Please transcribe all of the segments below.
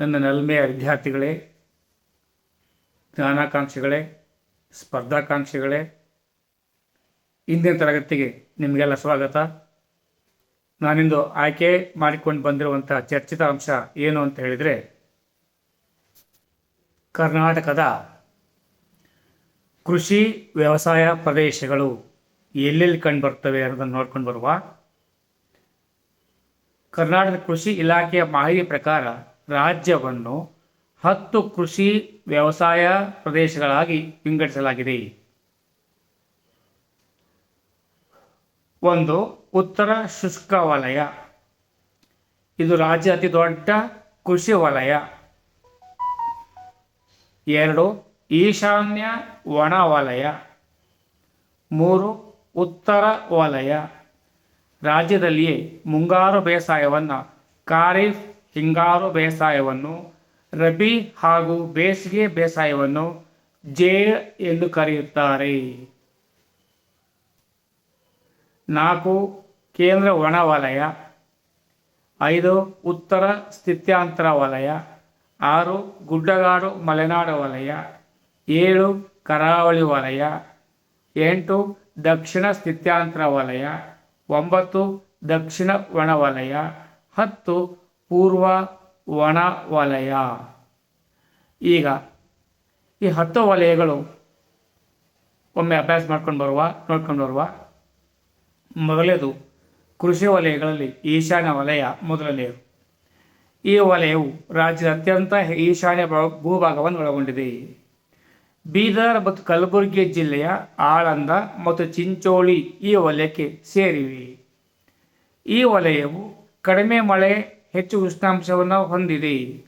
ನನ್ನ ನಲ್ಮೆಯ ವಿದ್ಯಾರ್ಥಿಗಳೇ ಜ್ಞಾನಾಕಾಂಕ್ಷಿಗಳೇ, ಸ್ಪರ್ಧಾಕಾಂಕ್ಷಿಗಳೇ, ಇಂದಿನ ತರಗತಿಗೆ ನಿಮಗೆಲ್ಲ ಸ್ವಾಗತ. ನಾನಿಂದು ಆಯ್ಕೆ ಮಾಡಿಕೊಂಡು ಬಂದಿರುವಂಥ ಚರ್ಚಿತ ಅಂಶ ಏನು ಅಂತ ಹೇಳಿದರೆ, ಕರ್ನಾಟಕದ ಕೃಷಿ ವ್ಯವಸಾಯ ಪ್ರದೇಶಗಳು ಎಲ್ಲೆಲ್ಲಿ ಕಂಡು ಬರ್ತವೆ ಅನ್ನೋದನ್ನು ನೋಡ್ಕೊಂಡು ಬರುವ. ಕರ್ನಾಟಕ ಕೃಷಿ ಇಲಾಖೆಯ ಮಾಹಿತಿ ಪ್ರಕಾರ ರಾಜ್ಯವನ್ನು ಹತ್ತು ಕೃಷಿ ವ್ಯವಸಾಯ ಪ್ರದೇಶಗಳಾಗಿ ವಿಂಗಡಿಸಲಾಗಿದೆ. ಒಂದು, ಉತ್ತರ ಶುಷ್ಕ ವಲಯ. ಇದು ರಾಜ್ಯ ಅತಿ ದೊಡ್ಡ ಕೃಷಿ ವಲಯ. ಎರಡು, ಈಶಾನ್ಯ ಒಣ ವಲಯ. ಮೂರು, ಉತ್ತರ ವಲಯ. ರಾಜ್ಯದಲ್ಲಿಯೇ ಮುಂಗಾರು ಬೇಸಾಯವನ್ನು ಖಾರಿಫ್ ಹಿಂಗಾರು ಬೇಸಾಯವನ್ನು, ರಬಿ ಹಾಗೂ ಬೇಸಿಗೆ ಬೇಸಾಯವನ್ನು ಜೇ ಎಂದು ಕರೆಯುತ್ತಾರೆ. ನಾಲ್ಕು, ಕೇಂದ್ರ ಒಣ ವಲಯ. ಐದು, ಉತ್ತರ ಸ್ಥಿತ್ಯಾಂತರ ವಲಯ. ಆರು, ಗುಡ್ಡಗಾಡು ಮಲೆನಾಡು ವಲಯ. ಏಳು, ಕರಾವಳಿ ವಲಯ. ಎಂಟು, ದಕ್ಷಿಣ ಸ್ಥಿತ್ಯಾಂತರ ವಲಯ. ಒಂಬತ್ತು, ದಕ್ಷಿಣ ಒಣವಲಯ ಹತ್ತು ಪೂರ್ವ ಒಣ ವಲಯ ಈಗ ಈ ಹತ್ತು ವಲಯಗಳು ಒಮ್ಮೆ ಅಭ್ಯಾಸ ಮಾಡ್ಕೊಂಡು ಬರುವ, ನೋಡ್ಕೊಂಡು ಬರುವ. ಮೊದಲನೇದು, ಕೃಷಿ ವಲಯಗಳಲ್ಲಿ ಈಶಾನ್ಯ ವಲಯ ಮೊದಲನೆಯದು. ಈ ವಲಯವು ರಾಜ್ಯದ ಅತ್ಯಂತ ಈಶಾನ್ಯ ಭೂಭಾಗವನ್ನು ಒಳಗೊಂಡಿದೆ. ಬೀದರ್ ಮತ್ತು ಕಲಬುರಗಿ ಜಿಲ್ಲೆಯ ಆಳಂದ ಮತ್ತು ಚಿಂಚೋಳಿ ಈ ವಲಯಕ್ಕೆ ಸೇರಿವೆ. ಈ ವಲಯವು ಕಡಿಮೆ ಮಳೆ ಹೆಚ್ಚು ಉಷ್ಣಾಂಶವನ್ನು ಹೊಂದಿದೆ.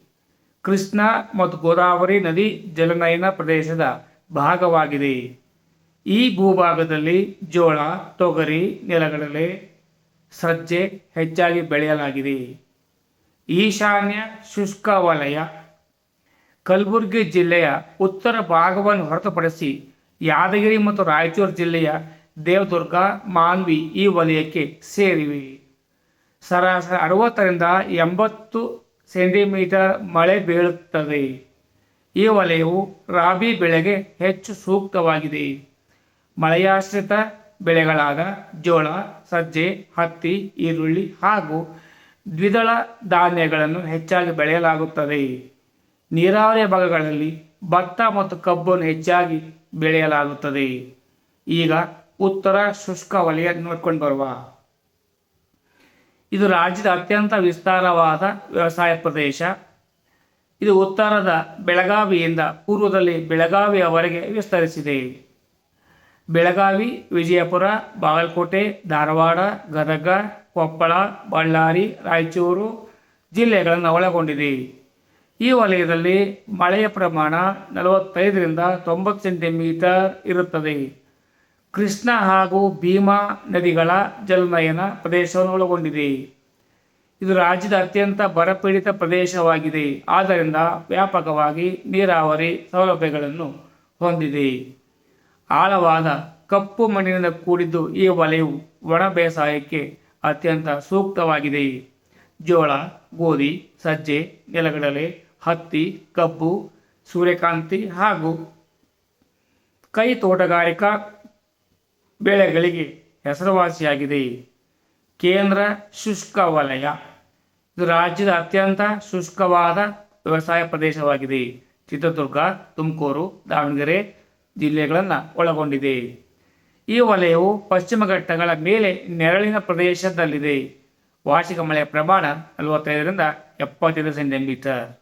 ಕೃಷ್ಣ ಮತ್ತು ಗೋದಾವರಿ ನದಿ ಜಲನಯನ ಪ್ರದೇಶದ ಭಾಗವಾಗಿದೆ. ಈ ಭೂಭಾಗದಲ್ಲಿ ಜೋಳ, ತೊಗರಿ, ನೆಲಗಡಲೆ, ಸಜ್ಜೆ ಹೆಚ್ಚಾಗಿ ಬೆಳೆಯಲಾಗಿದೆ. ಈಶಾನ್ಯ ಶುಷ್ಕ ವಲಯ, ಕಲಬುರಗಿ ಜಿಲ್ಲೆಯ ಉತ್ತರ ಭಾಗವನ್ನು ಹೊರತುಪಡಿಸಿ ಯಾದಗಿರಿ ಮತ್ತು ರಾಯಚೂರು ಜಿಲ್ಲೆಯ ದೇವದುರ್ಗ, ಮಾನ್ವಿ ಈ ವಲಯಕ್ಕೆ ಸೇರಿವೆ. ಸರಾಸರಿ ಅರವತ್ತರಿಂದ ಎಂಬತ್ತು ಸೆಂಟಿಮೀಟರ್ ಮಳೆ ಬೀಳುತ್ತದೆ. ಈ ವಲಯವು ರಾಬಿ ಬೆಳೆಗೆ ಹೆಚ್ಚು ಸೂಕ್ತವಾಗಿದೆ. ಮಳೆಯಾಶ್ರಿತ ಬೆಳೆಗಳಾದ ಜೋಳ, ಸಜ್ಜೆ, ಹತ್ತಿ, ಈರುಳ್ಳಿ ಹಾಗೂ ದ್ವಿದಳ ಧಾನ್ಯಗಳನ್ನು ಹೆಚ್ಚಾಗಿ ಬೆಳೆಯಲಾಗುತ್ತದೆ. ನೀರಾವರಿ ಭಾಗಗಳಲ್ಲಿ ಭತ್ತ ಮತ್ತು ಕಬ್ಬನ್ನು ಹೆಚ್ಚಾಗಿ ಬೆಳೆಯಲಾಗುತ್ತದೆ. ಈಗ ಉತ್ತರ ಶುಷ್ಕ ವಲಯ ನೋಡ್ಕೊಂಡು ಬರುವ. ಇದು ರಾಜ್ಯದ ಅತ್ಯಂತ ವಿಸ್ತಾರವಾದ ವ್ಯವಸಾಯ ಪ್ರದೇಶ. ಇದು ಉತ್ತರದ ಬೆಳಗಾವಿಯಿಂದ ಪೂರ್ವದಲ್ಲಿ ಬೆಳಗಾವಿಯವರೆಗೆ ವಿಸ್ತರಿಸಿದೆ. ಬೆಳಗಾವಿ, ವಿಜಯಪುರ, ಬಾಗಲಕೋಟೆ, ಧಾರವಾಡ, ಗದಗ, ಕೊಪ್ಪಳ, ಬಳ್ಳಾರಿ, ರಾಯಚೂರು ಜಿಲ್ಲೆಗಳನ್ನು ಒಳಗೊಂಡಿದೆ. ಈ ವಲಯದಲ್ಲಿ ಮಳೆಯ ಪ್ರಮಾಣ ನಲವತ್ತೈದರಿಂದ ತೊಂಬತ್ತು ಸೆಂಟಿಮೀಟರ್ ಇರುತ್ತದೆ. ಕೃಷ್ಣ ಹಾಗೂ ಭೀಮಾ ನದಿಗಳ ಜಲನಯನ ಪ್ರದೇಶವನ್ನು ಒಳಗೊಂಡಿದೆ. ಇದು ರಾಜ್ಯದ ಅತ್ಯಂತ ಬರಪೀಡಿತ ಪ್ರದೇಶವಾಗಿದೆ. ಆದ್ದರಿಂದ ವ್ಯಾಪಕವಾಗಿ ನೀರಾವರಿ ಸೌಲಭ್ಯಗಳನ್ನು ಹೊಂದಿದೆ. ಆಳವಾದ ಕಪ್ಪು ಮಣ್ಣಿನಿಂದ ಕೂಡಿದ್ದು ಈ ವಲಯವು ಒಣ ಬೇಸಾಯಕ್ಕೆ ಅತ್ಯಂತ ಸೂಕ್ತವಾಗಿದೆ. ಜೋಳ, ಗೋಧಿ, ಸಜ್ಜೆ, ನೆಲಗಡಲೆ, ಹತ್ತಿ, ಕಬ್ಬು, ಸೂರ್ಯಕಾಂತಿ ಹಾಗೂ ಕೈ ತೋಟಗಾರಿಕಾ ಬೆಳೆಗಳಿಗೆ ಹೆಸರುವಾಸಿಯಾಗಿದೆ. ಕೇಂದ್ರ ಶುಷ್ಕ ವಲಯ. ಇದು ರಾಜ್ಯದ ಅತ್ಯಂತ ಶುಷ್ಕವಾದ ವ್ಯವಸಾಯ ಪ್ರದೇಶವಾಗಿದೆ. ಚಿತ್ರದುರ್ಗ, ತುಮಕೂರು, ದಾವಣಗೆರೆ ಜಿಲ್ಲೆಗಳನ್ನು ಒಳಗೊಂಡಿದೆ. ಈ ವಲಯವು ಪಶ್ಚಿಮ ಘಟ್ಟಗಳ ಮೇಲೆ ನೆರಳಿನ ಪ್ರದೇಶದಲ್ಲಿದೆ. ವಾರ್ಷಿಕ ಮಳೆಯ ಪ್ರಮಾಣ ನಲವತ್ತೈದರಿಂದ ಎಪ್ಪತ್ತೈದು ಸೆಂಟಿಮೀಟರ್.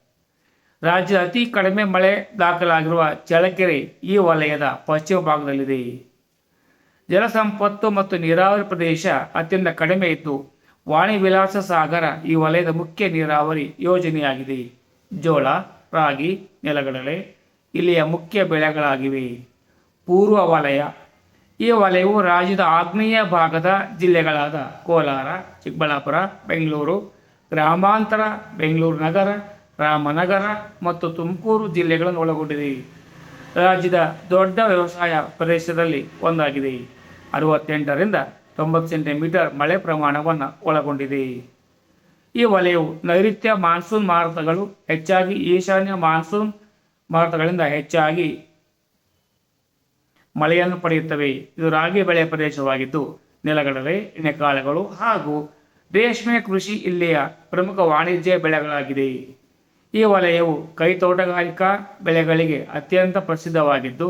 ರಾಜ್ಯದ ಅತಿ ಕಡಿಮೆ ಮಳೆ ದಾಖಲಾಗಿರುವ ಚಳ್ಳಕೆರೆ ಈ ವಲಯದ ಪಶ್ಚಿಮ ಭಾಗದಲ್ಲಿದೆ. ಜಲಸಂಪತ್ತು ಮತ್ತು ನೀರಾವರಿ ಪ್ರದೇಶ ಅತ್ಯಂತ ಕಡಿಮೆ ಇದ್ದು ವಾಣಿ ವಿಲಾಸ ಸಾಗರ ಈ ವಲಯದ ಮುಖ್ಯ ನೀರಾವರಿ ಯೋಜನೆಯಾಗಿದೆ. ಜೋಳ, ರಾಗಿ, ನೆಲಗಡಲೆ ಇಲ್ಲಿಯ ಮುಖ್ಯ ಬೆಳೆಗಳಾಗಿವೆ. ಪೂರ್ವ ವಲಯ. ಈ ವಲಯವು ರಾಜ್ಯದ ಆಗ್ನೇಯ ಭಾಗದ ಜಿಲ್ಲೆಗಳಾದ ಕೋಲಾರ, ಚಿಕ್ಕಬಳ್ಳಾಪುರ, ಬೆಂಗಳೂರು, ಗ್ರಾಮಾಂತರ, ಬೆಂಗಳೂರು ನಗರ, ರಾಮನಗರ ಮತ್ತು ತುಮಕೂರು ಜಿಲ್ಲೆಗಳನ್ನು ಒಳಗೊಂಡಿದೆ. ರಾಜ್ಯದ ದೊಡ್ಡ ವ್ಯವಸಾಯ ಪ್ರದೇಶದಲ್ಲಿ ಒಂದಾಗಿದೆ. ಅರವತ್ತೆಂಟರಿಂದ ತೊಂಬತ್ತು ಸೆಂಟಿಮೀಟರ್ ಮಳೆ ಪ್ರಮಾಣವನ್ನು ಒಳಗೊಂಡಿದೆ. ಈ ವಲಯವು ನೈಋತ್ಯ ಮಾನ್ಸೂನ್ ಮಾರುತಗಳು ಹೆಚ್ಚಾಗಿ ಈಶಾನ್ಯ ಮಾನ್ಸೂನ್ ಮಾರುತಗಳಿಂದ ಹೆಚ್ಚಾಗಿ ಮಳೆಯನ್ನು ಪಡೆಯುತ್ತವೆ. ಇದು ರಾಗಿ ಬೆಳೆ ಪ್ರದೇಶವಾಗಿದ್ದು, ನೆಲಗಡಲೆ, ಎಣ್ಣೆಕಾಳುಗಳು ಹಾಗೂ ರೇಷ್ಮೆ ಕೃಷಿ ಇಲ್ಲಿಯ ಪ್ರಮುಖ ವಾಣಿಜ್ಯ ಬೆಳೆಗಳಾಗಿದೆ ಈ ವಲಯವು ಕೈ ತೋಟಗಾರಿಕಾ ಬೆಳೆಗಳಿಗೆ ಅತ್ಯಂತ ಪ್ರಸಿದ್ಧವಾಗಿದ್ದು,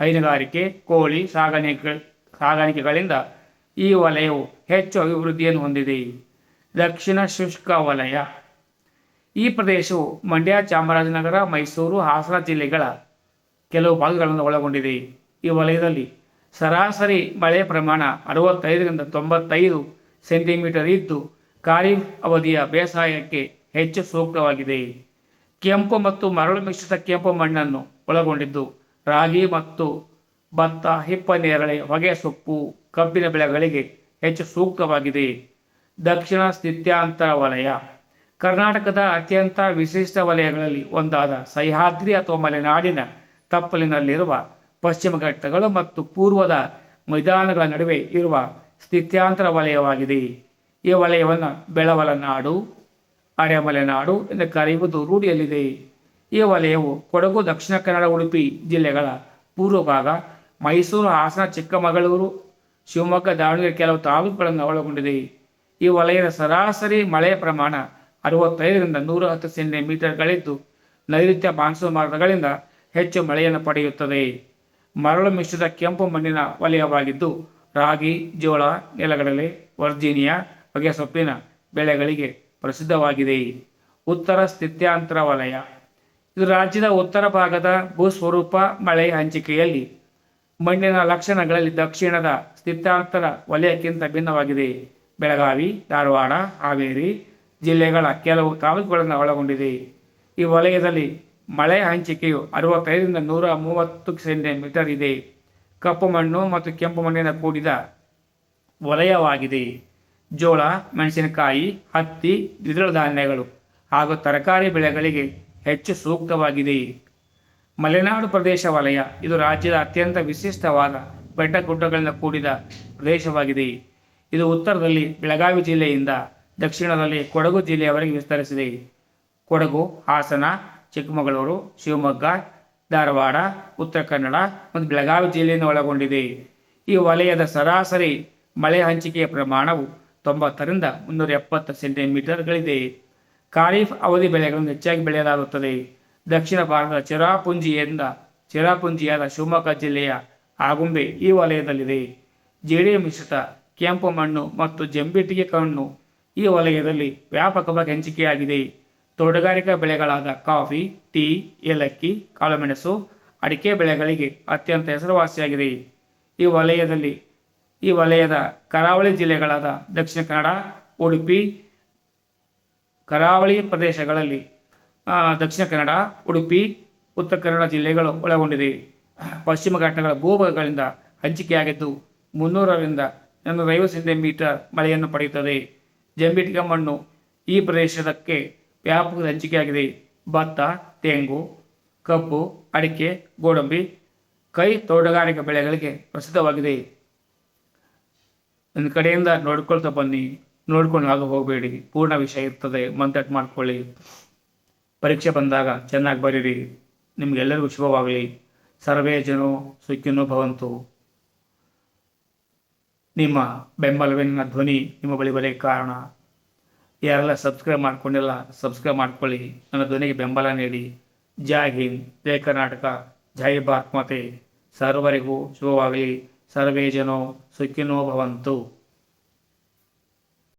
ಹೈನುಗಾರಿಕೆ, ಕೋಳಿ ಸಾಗಾಣಿಕೆ ಸಾಗಾಣಿಕೆಗಳಿಂದ ಈ ವಲಯವು ಹೆಚ್ಚು ಅಭಿವೃದ್ಧಿಯನ್ನು ಹೊಂದಿದೆ. ದಕ್ಷಿಣ ಶುಷ್ಕ ವಲಯ. ಈ ಪ್ರದೇಶವು ಮಂಡ್ಯ, ಚಾಮರಾಜನಗರ, ಮೈಸೂರು, ಹಾಸನ ಜಿಲ್ಲೆಗಳ ಕೆಲವು ಭಾಗಗಳನ್ನು ಒಳಗೊಂಡಿದೆ. ಈ ವಲಯದಲ್ಲಿ ಸರಾಸರಿ ಮಳೆ ಪ್ರಮಾಣ ಅರವತ್ತೈದರಿಂದ ತೊಂಬತ್ತೈದು ಸೆಂಟಿಮೀಟರ್ ಇದ್ದು ಖಾರೀಫ್ ಅವಧಿಯ ಬೇಸಾಯಕ್ಕೆ ಹೆಚ್ಚು ಸೂಕ್ತವಾಗಿದೆ. ಕೆಂಪು ಮತ್ತು ಮರಳು ಮಿಶ್ರಿತ ಕೆಂಪು ಮಣ್ಣನ್ನು ಒಳಗೊಂಡಿದ್ದು, ರಾಗಿ ಮತ್ತು ಭತ್ತ ಹಿಪ್ಪನೇರಳೆ ಹೊಗೆ ಸೊಪ್ಪು ಕಬ್ಬಿನ ಬೆಳೆಗಳಿಗೆ ಹೆಚ್ಚು ಸೂಕ್ತವಾಗಿದೆ. ದಕ್ಷಿಣ ಸ್ಥಿತ್ಯಾಂತರ ವಲಯ. ಕರ್ನಾಟಕದ ಅತ್ಯಂತ ವಿಶಿಷ್ಟ ವಲಯಗಳಲ್ಲಿ ಒಂದಾದ ಸಹ್ಯಾದ್ರಿ ಅಥವಾ ಮಲೆನಾಡಿನ ತಪ್ಪಲಿನಲ್ಲಿರುವ ಪಶ್ಚಿಮ ಘಟ್ಟಗಳು ಮತ್ತು ಪೂರ್ವದ ಮೈದಾನಗಳ ನಡುವೆ ಇರುವ ಸ್ಥಿತ್ಯಾಂತರ ವಲಯವಾಗಿದೆ. ಈ ವಲಯವನ್ನು ಬೆಳವಲನಾಡು, ಅರೆಮಲೆನಾಡು ಎಂದು ಕರೆಯುವುದು ರೂಢಿಯಲ್ಲಿದೆ. ಈ ವಲಯವು ಕೊಡಗು, ದಕ್ಷಿಣ ಕನ್ನಡ, ಉಡುಪಿ ಜಿಲ್ಲೆಗಳ ಪೂರ್ವ ಭಾಗ ಮೈಸೂರು, ಹಾಸನ, ಚಿಕ್ಕಮಗಳೂರು, ಶಿವಮೊಗ್ಗ, ದಾವಣಗೆರೆ ಕೆಲವು ತಾಲೂಕುಗಳನ್ನು ಒಳಗೊಂಡಿದೆ ಈ ವಲಯದ ಸರಾಸರಿ ಮಳೆಯ ಪ್ರಮಾಣ ಅರವತ್ತೈದರಿಂದ ನೂರ ಹತ್ತು ಸೆಂಟಿಮೀಟರ್ಗಳಿದ್ದು ನೈಋತ್ಯ ಮಾನ್ಸೂನ್ ಮಾರ್ಗಗಳಿಂದ ಹೆಚ್ಚು ಮಳೆಯನ್ನು ಪಡೆಯುತ್ತದೆ. ಮರಳು ಮಿಶ್ರಿತ ಕೆಂಪು ಮಣ್ಣಿನ ವಲಯವಾಗಿದ್ದು, ರಾಗಿ, ಜೋಳ, ನೆಲಗಡಲೆ, ವರ್ಜೀನಿಯಾ ಬಗೆಯ ಸೊಪ್ಪಿನ ಬೆಳೆಗಳಿಗೆ ಪ್ರಸಿದ್ಧವಾಗಿದೆ. ಉತ್ತರ ಸ್ಥಿತ್ಯಾಂತರ ವಲಯ. ಇದು ರಾಜ್ಯದ ಉತ್ತರ ಭಾಗದ ಭೂಸ್ವರೂಪ ಮಳೆ ಹಂಚಿಕೆಯಲ್ಲಿ ಮಣ್ಣಿನ ಲಕ್ಷಣಗಳಲ್ಲಿ ದಕ್ಷಿಣದ ಸ್ಥಿತ್ಯಾಂತರ ವಲಯಕ್ಕಿಂತ ಭಿನ್ನವಾಗಿದೆ. ಬೆಳಗಾವಿ, ಧಾರವಾಡ, ಹಾವೇರಿ ಜಿಲ್ಲೆಗಳ ಕೆಲವು ತಾಲೂಕುಗಳನ್ನು ಒಳಗೊಂಡಿದೆ. ಈ ವಲಯದಲ್ಲಿ ಮಳೆ ಹಂಚಿಕೆಯು ಅರವತ್ತೈದರಿಂದ ನೂರ ಮೂವತ್ತು ಸೆಂಟಿಮೀಟರ್ ಇದೆ. ಕಪ್ಪು ಮಣ್ಣು ಮತ್ತು ಕೆಂಪು ಮಣ್ಣಿನ ಕೂಡಿದ ವಲಯವಾಗಿದೆ. ಜೋಳ, ಮೆಣಸಿನಕಾಯಿ, ಹತ್ತಿ, ದ್ವಿದಳ ಧಾನ್ಯಗಳು ಹಾಗೂ ತರಕಾರಿ ಬೆಳೆಗಳಿಗೆ ಹೆಚ್ಚು ಸೂಕ್ತವಾಗಿದೆ. ಮಲೆನಾಡು ಪ್ರದೇಶ ವಲಯ, ಇದು ರಾಜ್ಯದ ಅತ್ಯಂತ ವಿಶಿಷ್ಟವಾದ ಬೆಟ್ಟ ಗುಡ್ಡಗಳಿಂದ ಕೂಡಿದ ಪ್ರದೇಶವಾಗಿದೆ. ಇದು ಉತ್ತರದಲ್ಲಿ ಬೆಳಗಾವಿ ಜಿಲ್ಲೆಯಿಂದ ದಕ್ಷಿಣದಲ್ಲಿ ಕೊಡಗು ಜಿಲ್ಲೆಯವರೆಗೆ ವಿಸ್ತರಿಸಿದೆ. ಕೊಡಗು, ಹಾಸನ, ಚಿಕ್ಕಮಗಳೂರು, ಶಿವಮೊಗ್ಗ, ಧಾರವಾಡ, ಉತ್ತರ ಕನ್ನಡ ಮತ್ತು ಬೆಳಗಾವಿ ಜಿಲ್ಲೆಯನ್ನು ಒಳಗೊಂಡಿದೆ. ಈ ವಲಯದ ಸರಾಸರಿ ಮಳೆ ಹಂಚಿಕೆಯ ಪ್ರಮಾಣವು ತೊಂಬತ್ತರಿಂದ ಮುನ್ನೂರ ಎಪ್ಪತ್ತು ಸೆಂಟಿಮೀಟರ್ಗಳಿದೆ. ಖಾರೀಫ್ ಅವಧಿ ಬೆಳೆಗಳನ್ನು ಹೆಚ್ಚಾಗಿ ಬೆಳೆಯಲಾಗುತ್ತದೆ. ದಕ್ಷಿಣ ಭಾರತದ ಚಿರಾಪುಂಜಿಯಿಂದ ಚಿರಾಪುಂಜಿಯಾದ ಶಿವಮೊಗ್ಗ ಜಿಲ್ಲೆಯ ಆಗುಂಬೆ ಈ ವಲಯದಲ್ಲಿದೆ. ಜೇಡಿ ಮಿಶ್ರಿತ ಕೆಂಪು ಮಣ್ಣು ಮತ್ತು ಜಂಬಿಟ್ಟಿಗೆ ಕಣ್ಣು ಈ ವಲಯದಲ್ಲಿ ವ್ಯಾಪಕವಾಗಿ ಹಂಚಿಕೆಯಾಗಿದೆ. ತೋಟಗಾರಿಕಾ ಬೆಳೆಗಳಾದ ಕಾಫಿ, ಟೀ, ಏಲಕ್ಕಿ, ಕಾಳುಮೆಣಸು, ಅಡಿಕೆ ಬೆಳೆಗಳಿಗೆ ಅತ್ಯಂತ ಹೆಸರುವಾಸಿಯಾಗಿದೆ. ಈ ವಲಯದಲ್ಲಿ, ಈ ವಲಯದ ಕರಾವಳಿ ಜಿಲ್ಲೆಗಳಾದ ದಕ್ಷಿಣ ಕನ್ನಡ, ಉಡುಪಿ, ಕರಾವಳಿ ಪ್ರದೇಶಗಳಲ್ಲಿ ದಕ್ಷಿಣ ಕನ್ನಡ, ಉಡುಪಿ, ಉತ್ತರ ಕನ್ನಡ ಜಿಲ್ಲೆಗಳು ಒಳಗೊಂಡಿದೆ. ಪಶ್ಚಿಮ ಘಟ್ಟಗಳ ಭೂಭಾಗಗಳಿಂದ ಹಂಚಿಕೆಯಾಗಿದ್ದು ಮುನ್ನೂರರಿಂದ ನಾನ್ನೂರೈವತ್ತು ಸೆಂಟಿಮೀಟರ್ ಮಳೆಯನ್ನು ಪಡೆಯುತ್ತದೆ. ಜಂಬಿಟಿಗ ಮಣ್ಣು ಈ ಪ್ರದೇಶಕ್ಕೆ ವ್ಯಾಪಕ ಹಂಚಿಕೆಯಾಗಿದೆ. ಭತ್ತ, ತೆಂಗು, ಕಬ್ಬು, ಅಡಿಕೆ, ಗೋಡಂಬಿ, ಕೈ ತೋಟಗಾರಿಕೆ ಬೆಳೆಗಳಿಗೆ ಪ್ರಸಿದ್ಧವಾಗಿದೆ. ನನ್ನ ಕಡೆಯಿಂದ ನೋಡ್ಕೊಳ್ತಾ ಬನ್ನಿ. ನೋಡ್ಕೊಂಡು ಆಗ ಹೋಗಬೇಡಿ. ಪೂರ್ಣ ವಿಷಯ ಇರ್ತದೆ. ಮಂತಟ್ ಮಾಡ್ಕೊಳ್ಳಿ. ಪರೀಕ್ಷೆ ಬಂದಾಗ ಚೆನ್ನಾಗಿ ಬರೀರಿ. ನಿಮಗೆಲ್ಲರಿಗೂ ಶುಭವಾಗಲಿ. ಸರ್ವೇ ಜನೋ ಸುಖಿನೋ ಭವಂತು. ನಿಮ್ಮ ಬೆಂಬಲವಿನ ಧ್ವನಿ ನಿಮ್ಮ ಬಳಿ ಬರೆಯಕ್ಕೆ ಕಾರಣ. ಯಾರೆಲ್ಲ ಸಬ್ಸ್ಕ್ರೈಬ್ ಮಾಡ್ಕೊಂಡಿಲ್ಲ, ಸಬ್ಸ್ಕ್ರೈಬ್ ಮಾಡ್ಕೊಳ್ಳಿ. ನನ್ನ ಧ್ವನಿಗೆ ಬೆಂಬಲ ನೀಡಿ. ಜೈ ಹಿಂದ್, ಜೈ ಕರ್ನಾಟಕ, ಜೈ ಭಾರತ್ ಮಾತೆ. ಸರ್ವರಿಗೂ ಶುಭವಾಗಲಿ. ಸರ್ವೇ ಜನೋ ಸುಖಿನೋ ಭವಂತು.